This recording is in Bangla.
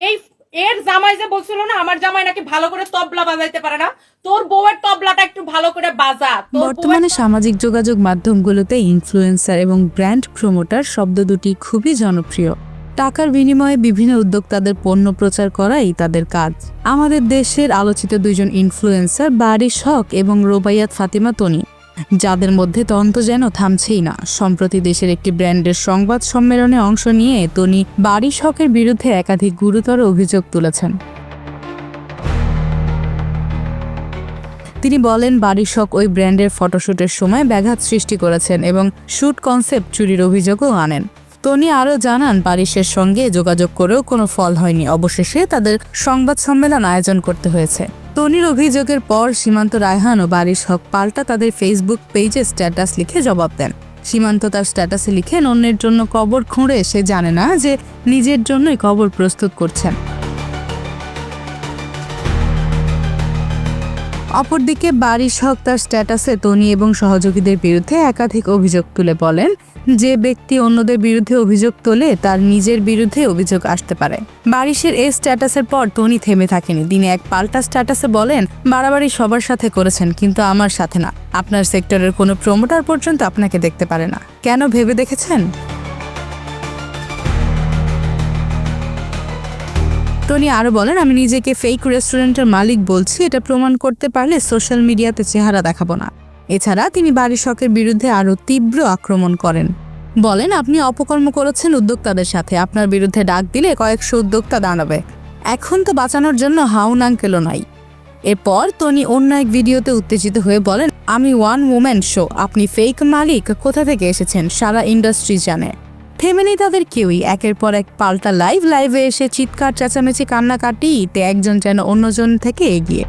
এই এর জামাই যে বলছিল না আমার জামাই নাকি ভালো করে তবলা বাজাইতে পারে না। তোর বউয়ের তবলাটা একটু ভালো করে বাজা। বর্তমানে সামাজিক যোগাযোগ মাধ্যমগুলোতে ইনফ্লুয়েন্সার এবং ব্র্যান্ড প্রমোটার শব্দ দুটি খুবই জনপ্রিয়। টাকার বিনিময়ে বিভিন্ন উদ্যোক্তাদের পণ্য প্রচার করাই তাদের কাজ। আমাদের দেশের আলোচিত দুইজন ইনফ্লুয়েন্সার বারিশ শখ এবং রোবাইয়াত ফাতিমা তনি। যাদের মধ্যে তন্ত্র যেন থামছেই না। সম্প্রতি দেশের একটি ব্র্যান্ডের সংবাদ সম্মেলনে অংশ নিয়ে তনি বারিশ হকের বিরুদ্ধে একাধিক গুরুতর অভিযোগ তুলেছেন। তিনি বলেন বারিশক ওই ব্র্যান্ডের ফটোশুটের সময় ব্যাঘাত সৃষ্টি করেছেন এবং শুট কনসেপ্ট চুরির অভিযোগও আনেন। তনি আরও জানান, বারিশের সঙ্গে যোগাযোগ করেও কোনো ফল হয়নি। অবশেষে তাদের সংবাদ সম্মেলন আয়োজন করতে হয়েছে। তনির অভিযোগের পর সীমান্ত রায়হান ও বারিশ হক পাল্টা তাদের ফেসবুক পেজে স্ট্যাটাস লিখে জবাব দেন। সীমান্ত তার স্ট্যাটাসে লিখেন, অন্যের জন্য কবর খুঁড়ে, সে জানে না যে নিজের জন্যই কবর প্রস্তুত করছেন। অপরদিকে বারিশ হক তার স্ট্যাটাসে তনি এবং সহযোগীদের বিরুদ্ধে একাধিক অভিযোগ তুলে বলেন, যে ব্যক্তি অন্যদের বিরুদ্ধে অভিযোগ তোলে, তার নিজের বিরুদ্ধে অভিযোগ আসতে পারে। বারিশের এই স্ট্যাটাসের পর তনি থেমে থাকেনি। তিনি এক পাল্টা স্ট্যাটাসে বলেন, বাড়াবাড়ি সবার সাথে করেছেন, কিন্তু আমার সাথে না। আপনার সেক্টরের কোনো প্রমোটার পর্যন্ত আপনাকে দেখতে পারে না। কেন ভেবে দেখেছেন? টনি আরও বলেন, আমি নিজেকে ফেক রেস্টুরেন্টের মালিক বলছি, এটা প্রমাণ করতে পারলে সোশ্যাল মিডিয়াতে চেহারা দেখাবো না। এছাড়া তিনি বাড়ির শখের বিরুদ্ধে আরও তীব্র আক্রমণ করেন। বলেন, আপনি অপকর্ম করেছেন উদ্যোক্তাদের সাথে, আপনার বিরুদ্ধে ডাক দিলে কয়েকশো উদ্যোক্তা দাঁড়াবে। এখন তো বাঁচানোর জন্য হাউন আঙ্কেলও নাই। এরপর তনি অন্য এক ভিডিওতে উত্তেজিত হয়ে বলেন, আমি ওয়ান উমেন শো আপনি ফেক মালিক, কোথা থেকে এসেছেন? সারা ইন্ডাস্ট্রি জানে। থেমে নেই তাদের কেউই। একের পর এক পাল্টা লাইভ লাইভে এসে চিৎকার, চেঁচামেচি কান্নাকাটি তে একজন যেন অন্যজন থেকে এগিয়ে।